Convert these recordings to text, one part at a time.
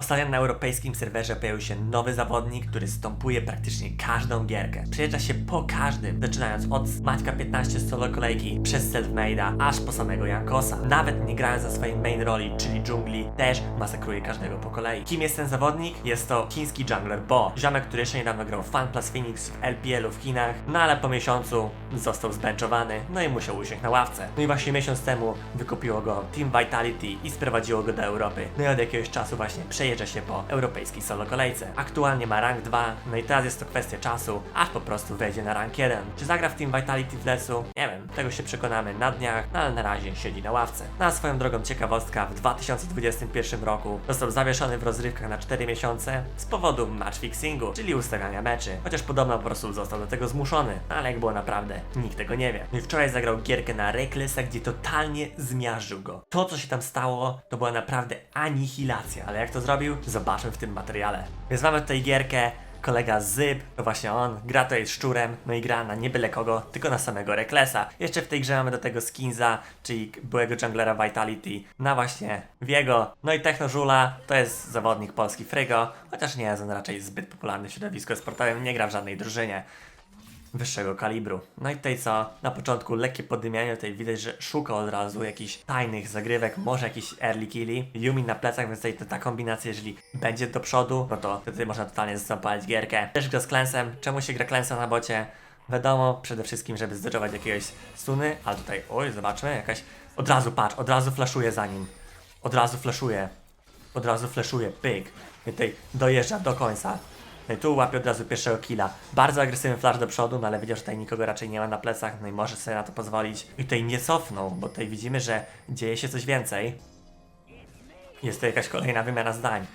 Ostatnio na europejskim serwerze pojawił się nowy zawodnik, który stąpuje praktycznie każdą gierkę. Przejeżdża się po każdym, zaczynając od Maćka 15 solo kolejki, przez Selfmade'a, aż po samego Jankosa. Nawet nie grając za swojej main roli, czyli dżungli, też masakruje każdego po kolei. Kim jest ten zawodnik? Jest to chiński jungler Bo, ziomek, który jeszcze niedawno grał w Fun Plus Phoenix w LPL-u w Chinach, no ale po miesiącu został zbenchowany, no i musiał usiąść na ławce. No i właśnie miesiąc temu wykupiło go Team Vitality i sprowadziło go do Europy. No i od jakiegoś czasu właśnie przejeżdża się po europejskiej solo kolejce. Aktualnie ma rank 2, no i teraz jest to kwestia czasu, aż po prostu wejdzie na rank 1. Czy zagra w Team Vitality w lesu? Nie wiem, tego się przekonamy na dniach, no ale na razie siedzi na ławce. Na swoją drogą ciekawostka, w 2021 roku został zawieszony w rozrywkach na 4 miesiące z powodu match fixingu, czyli ustawiania meczy. Chociaż podobno po prostu został do tego zmuszony, no ale jak było naprawdę, nikt tego nie wie. No i wczoraj zagrał gierkę na Recklessa, gdzie totalnie zmiażdżył go. To, co się tam stało, to była naprawdę anihilacja, ale jak to zrobił? Zobaczmy w tym materiale. Więc mamy tutaj gierkę, kolega Zyb, to właśnie on, gra tutaj z szczurem, no i gra na nie byle kogo, tylko na samego Recklessa. Jeszcze w tej grze mamy do tego Skinza, czyli byłego junglera Vitality, na właśnie Wiego. No i Techno Żula, to jest zawodnik polski Frygo, chociaż nie jest on raczej zbyt popularny w środowisku sportowym, nie gra w żadnej drużynie wyższego kalibru. No i tutaj co? Na początku lekkie poddymianie, tutaj widać, że szuka od razu jakichś tajnych zagrywek, może jakiś early killi. Yumi na plecach, więc tutaj to ta kombinacja, jeżeli będzie do przodu, no to wtedy można totalnie zapalić gierkę. Też gra z Klensem. Czemu się gra Klensem na bocie? Wiadomo, przede wszystkim, żeby zdeczować jakiegoś stuny, ale tutaj, oj, zobaczmy, jakaś... Od razu, patrz, od razu flashuje za nim. Od razu flashuje. Od razu flashuje, pyk. I tutaj dojeżdża do końca. No i tu łapie od razu pierwszego killa. Bardzo agresywny flash do przodu, no ale wiedział, że tutaj nikogo raczej nie ma na plecach, no i może sobie na to pozwolić. I tutaj nie cofnął, bo tutaj widzimy, że dzieje się coś więcej. Jest to jakaś kolejna wymiana zdań.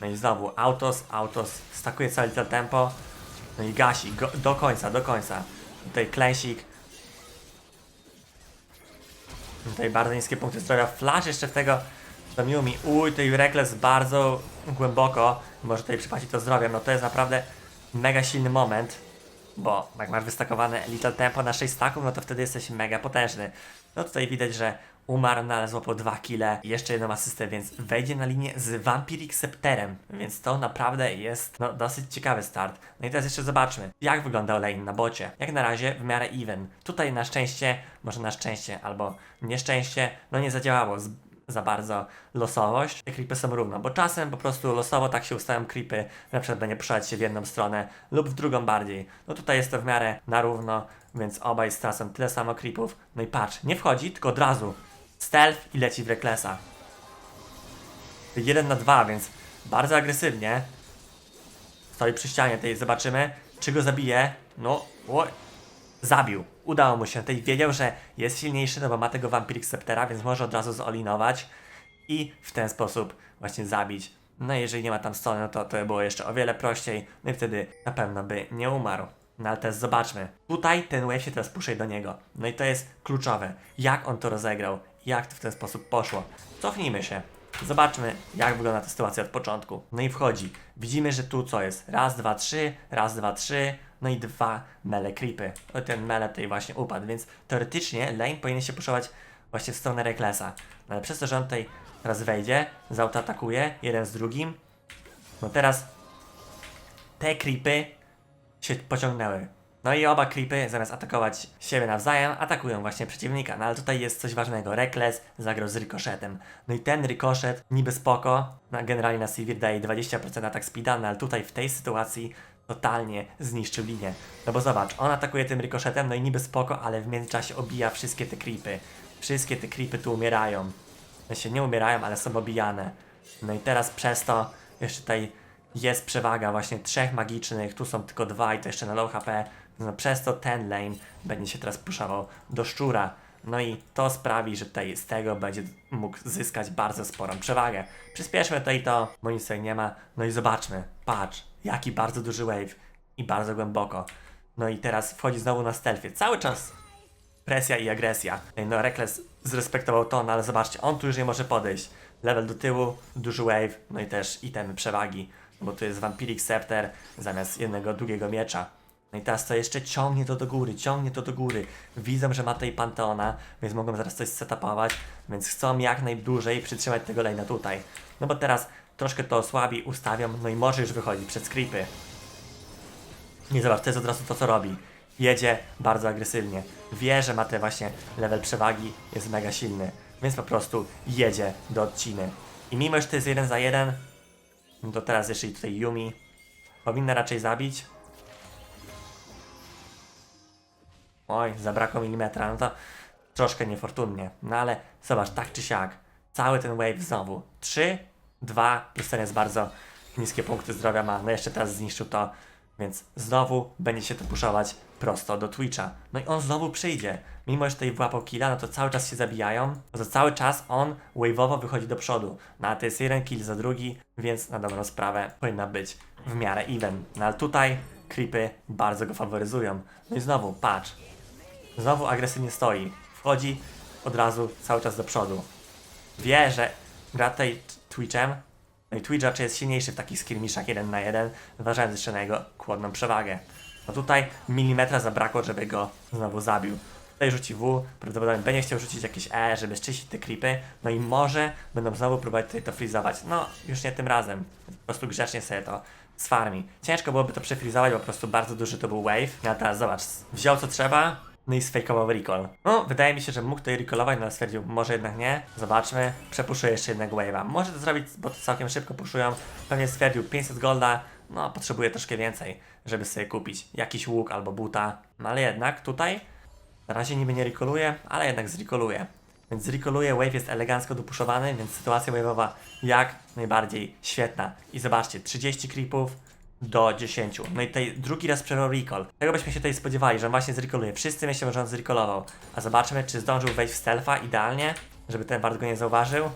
No i znowu autos, autos, stakuje całe to tempo. No i gasi, go, do końca, do końca. Tutaj klęsik. Tutaj bardzo niskie punkty zdrowia. Flash jeszcze w tego do Miumi. Uj, tutaj Reckless bardzo głęboko. Może tutaj przypłacić to zdrowiem. No to jest naprawdę mega silny moment. Bo jak masz wystakowane Little Tempo na 6 staków, no to wtedy jesteś mega potężny. No tutaj widać, że umarł, no ale złapał 2 kile i jeszcze jedną asystę, więc wejdzie na linię z Vampiric Scepterem. Więc to naprawdę jest no, dosyć ciekawy start. No i teraz jeszcze zobaczmy, jak wyglądał lane na bocie. Jak na razie w miarę even. Tutaj na szczęście, może na szczęście albo nieszczęście, no nie zadziałało za bardzo losowość. Te creepy są równo, bo czasem po prostu losowo tak się ustawią creepy, na przykład będzie przelać się w jedną stronę lub w drugą bardziej. No tutaj jest to w miarę na równo, więc obaj stracą tyle samo creepów. No i patrz, nie wchodzi, tylko od razu stealth i leci w Recklessa. 1 na 2, więc bardzo agresywnie. Stoi przy ścianie tej, zobaczymy, czy go zabije. No, zabił. Udało mu się. Tutaj wiedział, że jest silniejszy, no bo ma tego Vampiric Sceptera, więc może od razu zolinować i w ten sposób właśnie zabić. No jeżeli nie ma tam strony, no to to by było jeszcze o wiele prościej, no i wtedy na pewno by nie umarł. No ale teraz zobaczmy. Tutaj ten wave się teraz puszuje do niego. No i to jest kluczowe. Jak on to rozegrał? Jak to w ten sposób poszło? Cofnijmy się. Zobaczmy, jak wygląda ta sytuacja od początku. No i wchodzi. Widzimy, że tu co jest? Raz, dwa, trzy, raz, dwa, trzy, no i dwa mele creepy. I ten mele tutaj właśnie upadł, więc teoretycznie lane powinien się puszować właśnie w stronę Recklessa. No ale przez to, że on tutaj teraz wejdzie, zautoatakuje jeden z drugim, no teraz te creepy się pociągnęły. No i oba creepy, zamiast atakować siebie nawzajem, atakują właśnie przeciwnika. No ale tutaj jest coś ważnego. Reckless zagrał z rykoszetem. No i ten rykoszet niby spoko, no, generalnie na Sivir daje 20% atak speeda, no ale tutaj w tej sytuacji totalnie zniszczył linię. No bo zobacz, on atakuje tym rykoszetem, no i niby spoko, ale w międzyczasie obija wszystkie te creepy. Wszystkie te creepy tu umierają. No się nie umierają, ale są obijane. No i teraz przez to jeszcze tutaj jest przewaga właśnie trzech magicznych, tu są tylko dwa i to jeszcze na low HP. No przez to ten lane będzie się teraz puszował do szczura. No i to sprawi, że tutaj z tego będzie mógł zyskać bardzo sporą przewagę. Przyspieszmy tutaj to, bo nic tutaj nie ma. No i zobaczmy, patrz, jaki bardzo duży wave i bardzo głęboko. No i teraz wchodzi znowu na stealthie. Cały czas presja i agresja. No Reckless zrespektował to, no ale zobaczcie, on tu już nie może podejść. Level do tyłu, duży wave, no i też itemy przewagi, bo tu jest Vampiric Scepter zamiast jednego długiego miecza. No i teraz to jeszcze ciągnie to do góry, ciągnie to do góry. Widzą, że ma tutaj Panteona, więc mogą zaraz coś setupować, więc chcą jak najdłużej przytrzymać tego lane'a tutaj. No bo teraz troszkę to osłabi, ustawią, no i może już wychodzić przed creepy. Nie zobacz, to jest od razu to, co robi. Jedzie bardzo agresywnie. Wie, że ma te właśnie level przewagi, jest mega silny. Więc po prostu jedzie do odciny. I mimo, że to jest jeden za jeden, no to teraz jeszcze i tutaj Yumi powinna raczej zabić. Oj, zabrakło milimetra, no to troszkę niefortunnie. No ale zobacz, tak czy siak, cały ten wave znowu. 3, 2, Justen jest bardzo niskie punkty zdrowia ma, no jeszcze teraz zniszczył to, więc znowu będzie się to puszować prosto do Twitcha. No i on znowu przyjdzie. Mimo, że tutaj włapał killa, no to cały czas się zabijają, no cały czas on wave'owo wychodzi do przodu. No a to jest jeden kill za drugi, więc na dobrą sprawę powinna być w miarę even. No ale tutaj creepy bardzo go faworyzują. No i znowu, patrz, Znowu agresywnie stoi. Wchodzi od razu cały czas do przodu. Wie, że gra tutaj Twitchem. No i Twitch raczej jest silniejszy w takich skirmishach 1 na 1, zważając jeszcze na jego kłodną przewagę. No tutaj milimetra zabrakło, żeby go znowu zabił. Tutaj rzuci W, prawdopodobnie będzie chciał rzucić jakieś E, żeby zczyścić te creepy, no i może będą znowu próbować tutaj to frizować. No, już nie tym razem. Po prostu grzecznie sobie to sfarmi. Ciężko byłoby to przefrizować, bo po prostu bardzo duży to był wave. No a teraz zobacz, wziął co trzeba, no i sfejkował recall. No, wydaje mi się, że mógł tutaj recallować, no ale stwierdził, może jednak nie. Zobaczmy. Przepuszuję jeszcze jednego wave'a. Może to zrobić, bo to całkiem szybko puszują. Pewnie stwierdził 500 golda. No, potrzebuje troszkę więcej, żeby sobie kupić jakiś łuk albo buta. No ale jednak tutaj na razie niby nie recalluje, ale jednak zrekoluje. Więc zrekoluje, wave jest elegancko dopuszowany, więc sytuacja wave'owa jak najbardziej świetna. I zobaczcie, 30 creepów, do 10. No i tutaj drugi raz przerwał recall. Tego byśmy się tutaj spodziewali, że on właśnie zrekoluje. Wszyscy myślą, że on zrecallował. A zobaczmy, czy zdążył wejść w stealtha idealnie, żeby ten wart go nie zauważył.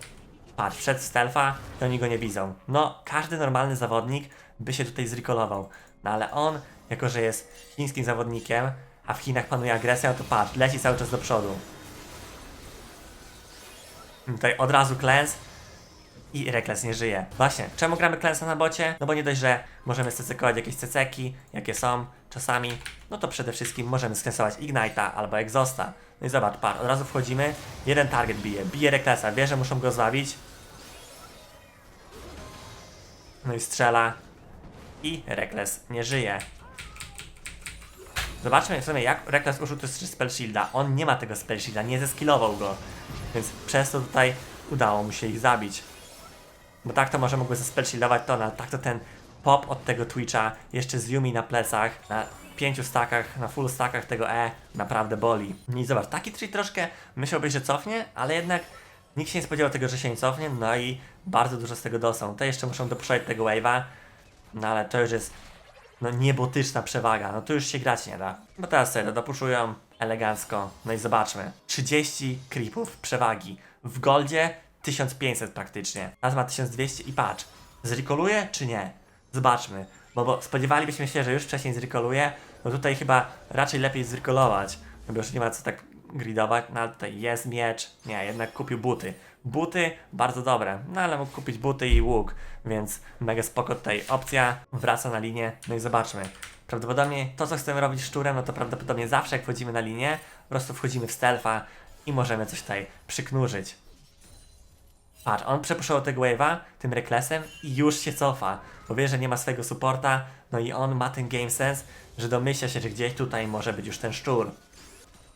Patrz, wszedł w stealtha i oni go nie widzą. No, każdy normalny zawodnik by się tutaj zrecallował. No ale on, jako że jest chińskim zawodnikiem, a w Chinach panuje agresja, no to patrz, leci cały czas do przodu. Tutaj od razu klęs, i Rekles nie żyje. Właśnie, czemu gramy Cleansa na bocie? No bo nie dość, że możemy scekować jakieś ceceki, jakie są czasami, no to przede wszystkim możemy skresować Ignite'a albo Exhausta. No i zobacz, par, od razu wchodzimy, jeden target bije, bije Reklesa, wie, że muszą go zabić. No i strzela i Rekles nie żyje. Zobaczmy w sumie jak Rekles użył tu Spell Shielda. On nie ma tego Spell Shielda, nie zeskillował go. Więc przez to tutaj udało mu się ich zabić. Bo tak to może mogły zespecilować to, no, tak to ten pop od tego Twitcha, jeszcze z Yumi na plecach, na pięciu stakach, na full stakach tego E, naprawdę boli. I zobacz, taki treat troszkę myślałbyś, że cofnie, ale jednak nikt się nie spodziewał tego, że się nie cofnie, no i bardzo dużo z tego dosą. To jeszcze muszą dopuszczać tego wave'a, no ale to już jest no niebotyczna przewaga, no tu już się grać nie da. Bo teraz sobie to dopuszują elegancko, no i zobaczmy. 30 creepów przewagi. W goldzie 1500 praktycznie. Teraz ma 1200 i patrz. Zrekoluje czy nie? Zobaczmy. Bo, bo spodziewalibyśmy się, że już wcześniej zrekoluje. No tutaj chyba raczej lepiej zrekolować. No bo już nie ma co tak gridować. No ale tutaj jest miecz. Nie, jednak kupił buty. Buty bardzo dobre. No ale mógł kupić buty i łuk. Więc mega spoko tutaj opcja. Wraca na linię. No i zobaczmy. Prawdopodobnie to, co chcemy robić szczurem, no to prawdopodobnie zawsze jak wchodzimy na linię, po prostu wchodzimy w stealtha i możemy coś tutaj przyknurzyć. Patrz, on przepuszczał tego wave'a tym reklesem i już się cofa, bo wie, że nie ma swojego supporta, no i on ma ten game sense, że domyśla się, że gdzieś tutaj może być już ten szczur.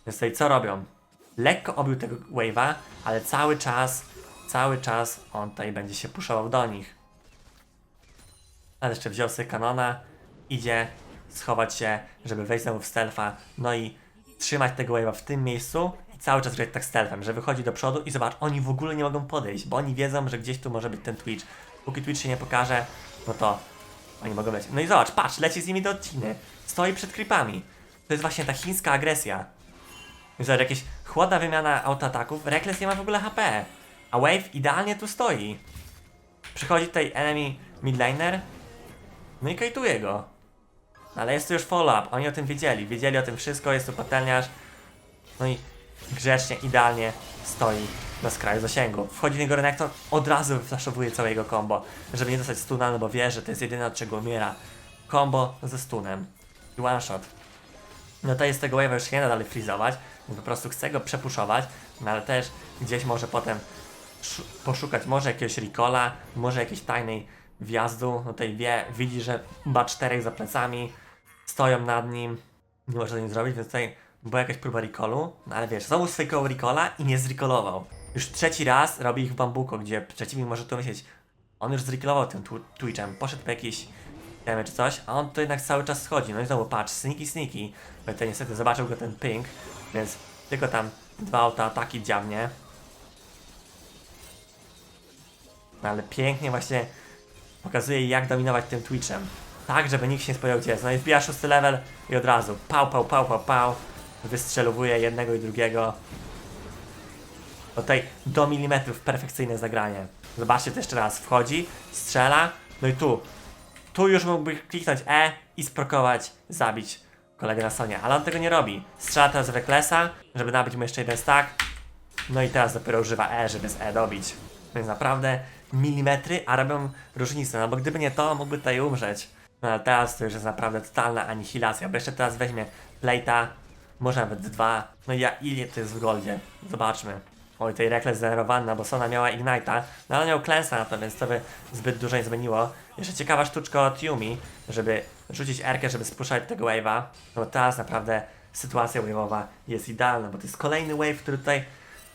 Więc tutaj co robią? Lekko obił tego wave'a, ale cały czas, cały czas on tutaj będzie się puszował do nich. Ale jeszcze wziął sobie kanona, idzie schować się, żeby wejść znowu w stealtha, no i trzymać tego wave'a w tym miejscu cały czas grać tak stealthem, że wychodzi do przodu i zobacz, oni w ogóle nie mogą podejść, bo oni wiedzą, że gdzieś tu może być ten Twitch. Póki Twitch się nie pokaże, no to oni mogą lecieć. No i zobacz, patrz, leci z nimi do odciny. Stoi przed creepami. To jest właśnie ta chińska agresja. Zobacz, jakieś chłodna wymiana autoataków, Reckless nie ma w ogóle HP. A Wave idealnie tu stoi. Przychodzi tutaj enemy midliner, no i kajtuje go. Ale jest to już follow-up, oni o tym wiedzieli, wiedzieli o tym wszystko, jest tu patelniarz. No i grzecznie, idealnie stoi na skraju zasięgu. Wchodzi w niego Renekton, od razu wyflaszowuje całe jego combo, żeby nie dostać stuna, no bo wie, że to jest jedyne od czego umiera. Combo ze stunem. I one shot. No to jest tego wave'a już nie da dalej freezować, więc po prostu chce go przepuszować, no ale też gdzieś może potem szu- poszukać może jakiegoś recola, może jakiejś tajnej wjazdu. No tutaj wie, widzi, że ma czterech za plecami, stoją nad nim, nie może nic zrobić, więc tutaj była jakaś próba recallu, no ale wiesz, znowu sfejkował recola i nie zrecallował. Już trzeci raz robi ich w bambuko, gdzie przeciwnik może tu myśleć, on już zrecallował tym tw- Twitchem, poszedł po jakiś wiemy czy coś, a on to jednak cały czas schodzi. No i znowu patrz, sneaky sneaky, bo tutaj niestety zobaczył go ten ping, więc tylko tam dwa autoataki dziawnie. No ale pięknie właśnie pokazuje jak dominować tym Twitchem. Tak, żeby nikt się nie spodziewał gdzie jest. No i wbija szósty level i od razu pał, pał, pał, pał, pał. Wystrzelowuje jednego i drugiego. No Tutaj do milimetrów perfekcyjne zagranie. Zobaczcie to jeszcze raz. Wchodzi, strzela, no i tu. Tu już mógłby kliknąć E i sprokować, zabić kolegę na sonie, ale on tego nie robi. Strzela teraz w Reklesa, żeby nabić mu jeszcze jeden stack. No i teraz dopiero używa E, żeby z E dobić. Więc naprawdę milimetry, a robią różnicę, no bo gdyby nie to, mógłby tutaj umrzeć. No ale teraz to już jest naprawdę totalna anihilacja, bo jeszcze teraz weźmie Plate'a, może nawet dwa. No i ja, ile to jest w goldzie? Zobaczmy. Oj, tej rekles zgenerowana, bo Sona miała Ignite'a, no ale miał Cleansa na to, więc to by zbyt dużo nie zmieniło. Jeszcze ciekawa sztuczka od Yumi, żeby rzucić Erkę, żeby spuszczać tego wave'a. No teraz naprawdę sytuacja wave'owa jest idealna, bo to jest kolejny wave, który tutaj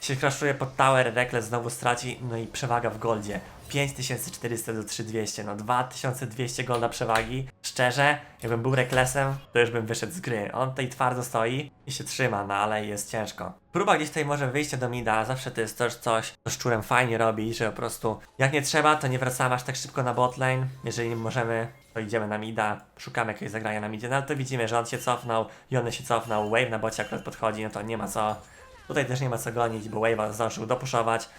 się crashuje pod tower, Rekles znowu straci, no i przewaga w goldzie. 5400 do 3200, no 2200 golda przewagi. Szczerze, jakbym był Reklesem, to już bym wyszedł z gry. On tutaj twardo stoi i się trzyma, no ale jest ciężko. Próba gdzieś tutaj może wyjście do mida, zawsze to jest też coś, co szczurem fajnie robi, że po prostu jak nie trzeba, to nie wracamy aż tak szybko na botlane. Jeżeli możemy, to idziemy na mida, szukamy jakiegoś zagrania na midzie, no ale to widzimy, że on się cofnął, Jony się cofnął, Wave na bocie akurat podchodzi, no to nie ma co. Tutaj też nie ma co gonić, bo Wave'a zdążył dopuszować.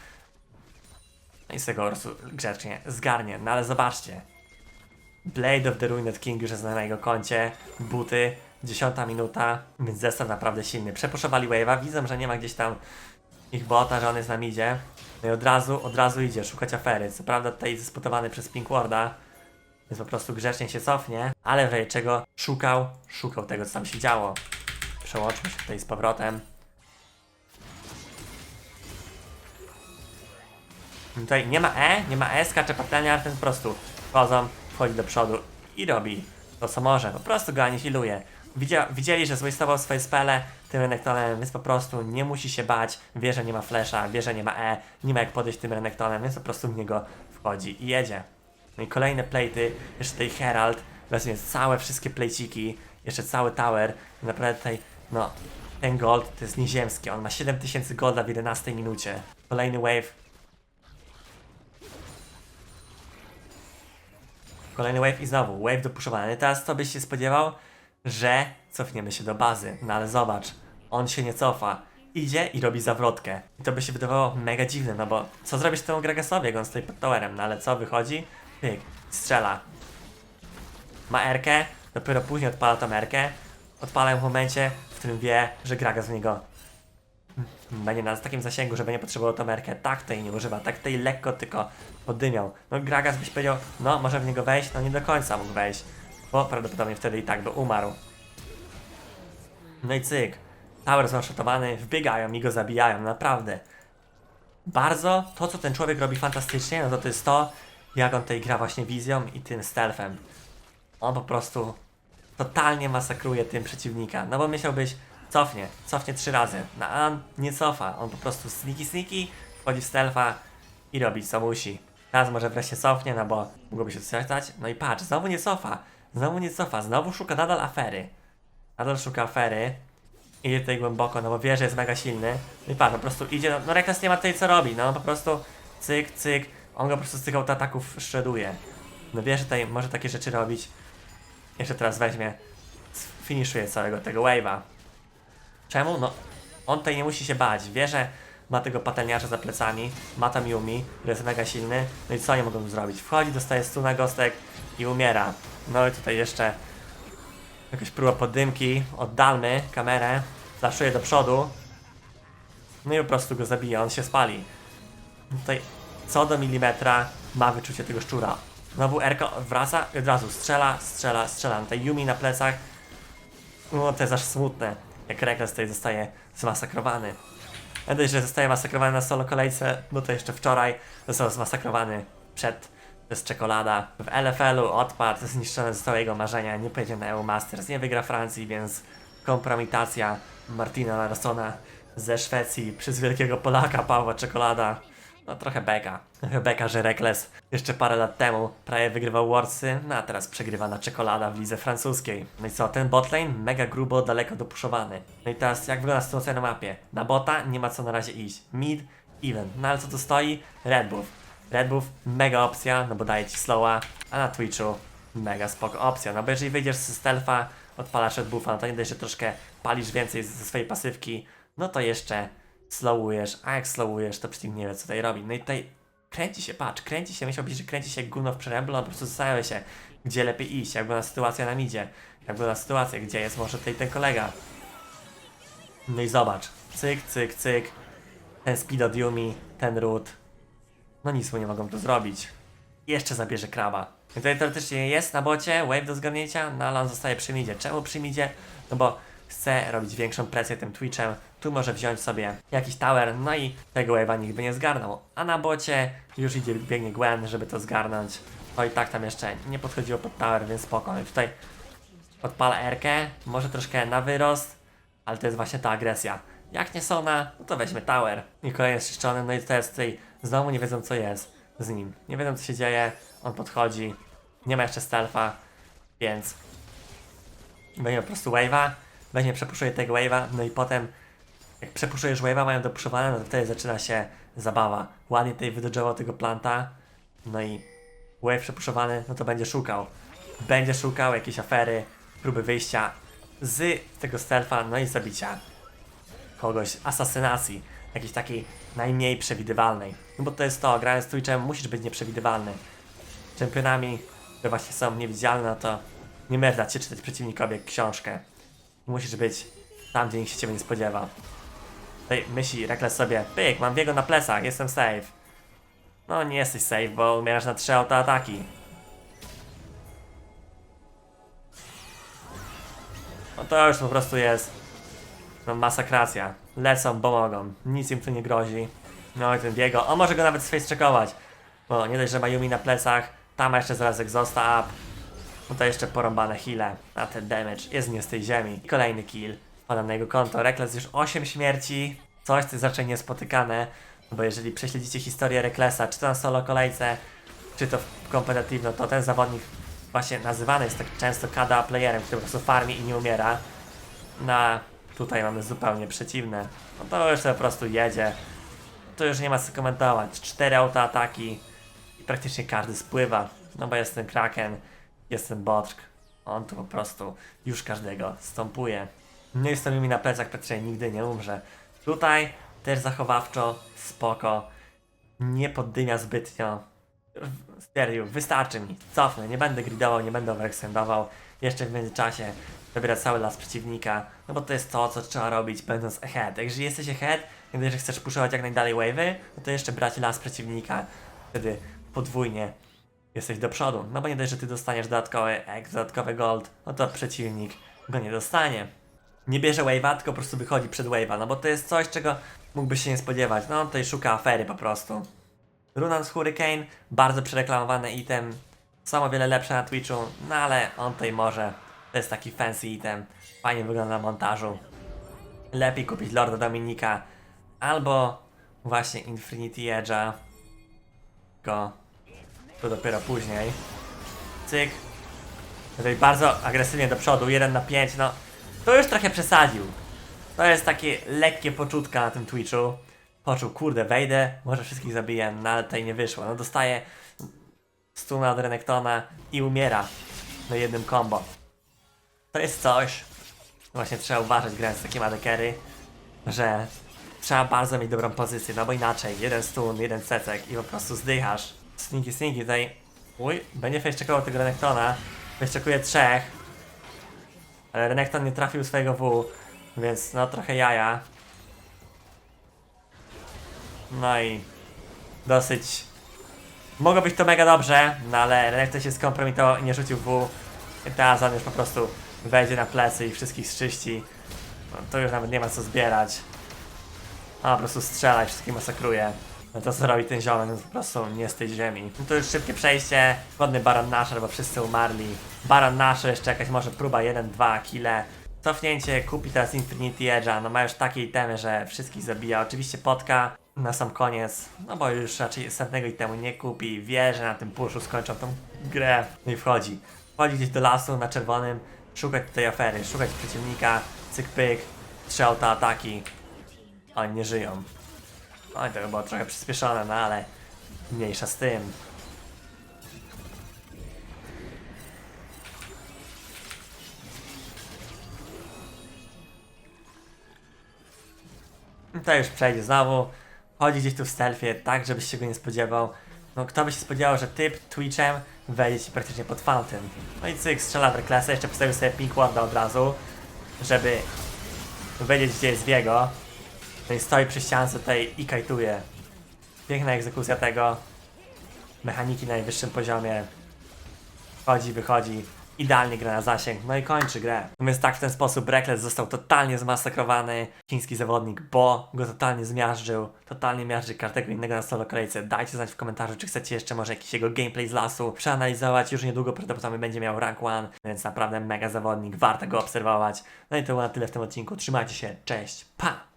I z tego grzecznie zgarnie. No ale zobaczcie. Blade of the Ruined King już jest na jego koncie. Buty, 10 minuta, więc zestaw naprawdę silny. Przepuszowali Wave'a, widzą, że nie ma gdzieś tam ich bota, że on jest na midzie. No i od razu, od razu idzie szukać afery. Co prawda tutaj dysputowany przez Pinkwarda, więc po prostu grzecznie się cofnie. Ale w czego szukał, szukał tego, co tam się działo. Przełączmy się tutaj z powrotem. Tutaj nie ma E, nie ma E, skacze patelnia, ten po prostu wchodzą, wchodzi do przodu i robi to co może. Po prostu go anihiluje. Widzia, widzieli, że zwastował swoje spele tym Renektonem, więc po prostu nie musi się bać. Wie, że nie ma flesza, wie, że nie ma E, nie ma jak podejść tym Renektonem, więc po prostu w niego wchodzi i jedzie. No i kolejne plejty, jeszcze tutaj Herald, weźmie całe wszystkie plejciki, jeszcze cały tower. Naprawdę tutaj, no, ten gold to jest nieziemski. On ma 7000 golda w 11 minucie. Kolejny wave, Kolejny wave i znowu wave dopuszczowany. Teraz co byś się spodziewał? Że cofniemy się do bazy. No ale zobacz, on się nie cofa. Idzie i robi zawrotkę. I to by się wydawało mega dziwne, no bo co zrobisz temu Gragasowi, jak on stoi pod towerem? No ale co, wychodzi? Pyk, strzela. Ma Erkę, dopiero później odpala tą Erkę. Odpala ją w momencie, w którym wie, że Gragas w niego będzie na takim zasięgu, że będzie potrzebował tą merkę. Tak tej nie używa, tak tej lekko tylko poddymiał. No Gragas byś powiedział, no może w niego wejść, no nie do końca mógł wejść, bo prawdopodobnie wtedy i tak by umarł. No i cyk. Tower zwanshotowany, wbiegają i go zabijają, naprawdę. Bardzo to, co ten człowiek robi fantastycznie, no to to jest to, jak on tutaj gra właśnie wizją i tym stealthem. On po prostu totalnie masakruje tym przeciwnika. No bo myślałbyś, cofnie, cofnie trzy razy. No a on nie cofa, on po prostu sneaky sneaky, wchodzi w stealtha i robi co musi. Teraz może wreszcie cofnie, no bo mogłoby się stać. No i patrz, znowu nie cofa, znowu nie cofa, znowu szuka nadal afery. Nadal szuka afery. Idzie tutaj głęboko, no bo wie, że jest mega silny. No i patrz, po prostu idzie, no, no nie ma tutaj co robi, no po prostu cyk, cyk. On go po prostu z tych autoataków shreduje. No wie, że tutaj może takie rzeczy robić. Jeszcze teraz weźmie, finiszuje całego tego wave'a. Czemu? No, on tutaj nie musi się bać. Wie, że ma tego patelniarza za plecami, ma tam Yumi, który jest mega silny. No i co oni mogą zrobić? Wchodzi, dostaje stuna gostek i umiera. No i tutaj jeszcze jakaś próba poddymki. Oddalmy kamerę, flaszuje do przodu. No i po prostu go zabija, on się spali. Tutaj co do milimetra ma wyczucie tego szczura. Znowu Erko wraca i od razu strzela, strzela, strzela. No Yumi na plecach. No to jest aż smutne, jak Rekles tutaj zostaje zmasakrowany. Dość, że zostaje masakrowany na solo kolejce, no to jeszcze wczoraj został zmasakrowany przed czekolada. W LFL-u odpadł, zniszczone zostały jego marzenia, nie pojedzie na EU Masters, nie wygra Francji, więc kompromitacja Martina Larsona ze Szwecji przez wielkiego Polaka Pawła Czekolada. No trochę beka. Beka, że Rekles jeszcze parę lat temu prawie wygrywał Worldsy, no a teraz przegrywa na Czekolada w lidze francuskiej. No i co, ten botlane mega grubo, daleko dopuszowany. No i teraz jak wygląda sytuacja na mapie? Na bota nie ma co na razie iść. Mid, even. No ale co tu stoi? Red Buff. Red Buff, mega opcja, no bo daje ci slowa, a na Twitchu mega spoko opcja, no bo jeżeli wyjdziesz z stealtha, odpalasz Red Buffa, no to nie dość, że troszkę palisz więcej ze swojej pasywki, no to jeszcze slowujesz, a jak slowujesz, to przeciwnik nie wie co tutaj robi. No i tutaj kręci się, patrz, kręci się, myślałbyś, że kręci się gówno w przeręblu, on po prostu zastanawia się, gdzie lepiej iść, jak wygląda sytuacja na midzie, jak wygląda sytuacja, gdzie jest może tutaj ten kolega. No i zobacz, cyk, cyk, cyk, ten speed od Yumi, ten root, no nic mu nie mogą tu zrobić. Jeszcze zabierze kraba. I tutaj teoretycznie jest na bocie wave do zgarnięcia, no ale on zostaje przy midzie. Czemu przy midzie? No bo chce robić większą presję tym Twitchem. Tu może wziąć sobie jakiś tower, no i tego wave'a nikt by nie zgarnął. A na bocie już idzie, biegnie Gwen, żeby to zgarnąć. No i tak tam jeszcze nie podchodziło pod tower, więc spoko. I tutaj odpala Erkę, może troszkę na wyrost, ale to jest właśnie ta agresja. Jak nie Sona, no to weźmy Tower. I kolejny zczyszczony, no i to jest tutaj, znowu nie wiedzą co jest z nim. Nie wiedzą co się dzieje, on podchodzi, nie ma jeszcze stealtha, więc weźmie po prostu wave'a, weźmie, przepuszuje tego wave'a, no i potem jak przepuszujesz wave'a, mają dopuszowane, no to wtedy zaczyna się zabawa. Ładnie tutaj wydodżował tego planta, no i wave przepuszowany, no to będzie szukał. Będzie szukał jakiejś afery, próby wyjścia z tego stealtha, no i zabicia kogoś, asasynacji, jakiejś takiej najmniej przewidywalnej. No bo to jest to, grając Twitchem musisz być nieprzewidywalny. Czempionami, które właśnie są niewidzialne, no to nie dać się czytać przeciwnikowi książkę. Musisz być tam, gdzie nikt się ciebie nie spodziewa. Myśli Rekles sobie, pyk, mam biego na plecach, jestem safe. No nie jesteś safe, bo umierasz na trzy autoataki. No to już po prostu jest no masakracja. Lecą, bo mogą. Nic im tu nie grozi. No i ten biego. On może go nawet sface-checkować. Bo nie dość, że ma Yumi na plecach. Tam jeszcze zaraz exhausta up. No to jeszcze porąbane heale. A ten damage jest nie z tej ziemi. Kolejny kill. Wpadam na jego konto. Rekles już 8 śmierci. Coś, co jest raczej niespotykane. Bo jeżeli prześledzicie historię Reklesa, czy to na solo kolejce, czy to w kompetitywno, to ten zawodnik właśnie nazywany jest tak często KDA playerem, który po prostu farmi i nie umiera. Na tutaj mamy zupełnie przeciwne. No to już po prostu jedzie. To już nie ma co komentować. Cztery autoataki i praktycznie każdy spływa. No bo jest ten Kraken, jest ten Botrk. On tu po prostu już każdego stąpuje. Nie jest to mi na plecach, praktycznie nigdy nie umrze. Tutaj też zachowawczo, spoko. Nie poddymia zbytnio. Stwierdził, wystarczy mi, cofnę, nie będę gridował, nie będę overextendował. Jeszcze w międzyczasie zabierać cały las przeciwnika, no bo to jest to, co trzeba robić będąc ahead. Jak jeżeli jesteś ahead, jeżeli chcesz puszować jak najdalej wave'y, no to jeszcze brać las przeciwnika, wtedy podwójnie jesteś do przodu. No bo nie dość, że ty dostaniesz dodatkowy egg, dodatkowy gold, no to przeciwnik go nie dostanie. Nie bierze wave'a, tylko po prostu wychodzi przed wave'a, no bo to jest coś, czego mógłbyś się nie spodziewać. No on tutaj szuka afery po prostu. Runans Hurricane, bardzo przereklamowany item, są o wiele lepsze na Twitchu, no ale on tutaj może. To jest taki fancy item, fajnie wygląda na montażu. Lepiej kupić Lorda Dominika albo właśnie Infinity Edge'a. Go. To dopiero później. Cyk. Tutaj bardzo agresywnie do przodu, 1 na 5, no. To już trochę przesadził. To jest takie lekkie poczutka na tym Twitchu. Poczuł, kurde, wejdę, może wszystkich zabiję, no ale tutaj nie wyszło. No dostaje stuna od Renektona i umiera na jednym combo. To jest coś, właśnie trzeba uważać grając z takim adekery, że trzeba bardzo mieć dobrą pozycję, no bo inaczej, jeden stun, jeden cecek i po prostu zdychasz. Sneaky, sneaky tutaj, uj, będzie face tego Renektona, face trzech, ale Renekton nie trafił swojego W, więc no trochę jaja. No i dosyć Mogło być to mega dobrze, no ale Renekton się skompromitował i nie rzucił W. On już po prostu wejdzie na plecy i wszystkich zczyści. No, to już nawet nie ma co zbierać. A po prostu strzela i wszystkich masakruje. No to co robi ten ziomek, no po prostu nie z tej ziemi. No to już szybkie przejście, ładny Baron Nashor, bo wszyscy umarli. Baron Nashor, jeszcze jakaś może próba 1-2 kile. Cofnięcie, kupi teraz Infinity Edge'a, no ma już takie itemy, że wszystkich zabija. Oczywiście potka na sam koniec, no bo już raczej następnego itemu nie kupi. Wie, że na tym puszu skończą tą grę. No i wchodzi. Wchodzi gdzieś do lasu na czerwonym, szukać tutaj afery, szukać przeciwnika, cyk pyk, trzy autoataki. Oni nie żyją. Oj, to było trochę przyspieszone, no ale mniejsza z tym. To już przejdzie znowu. Chodzi gdzieś tu w stealthie, tak żebyś się go nie spodziewał. No kto by się spodziewał, że typ Twitchem wejdzie ci praktycznie pod fountain. No i cyk, strzela w Recklessa, jeszcze postawił sobie pink warda od razu, żeby wiedzieć gdzie jest Viego. No i stoi przy ściance tutaj i kajtuje. Piękna egzekucja tego. Mechaniki na najwyższym poziomie. Wchodzi, wychodzi. Idealnie gra na zasięg, no i kończy grę. Więc tak w ten sposób Reckless został totalnie zmasakrowany. Chiński zawodnik Bo go totalnie zmiażdżył. Totalnie miażdży każdego innego na solo kolejce. Dajcie znać w komentarzu, czy chcecie jeszcze może jakiś jego gameplay z lasu przeanalizować. Już niedługo prawdopodobnie będzie miał rank 1, więc naprawdę mega zawodnik, warto go obserwować. No i to było na tyle w tym odcinku. Trzymajcie się, cześć, pa!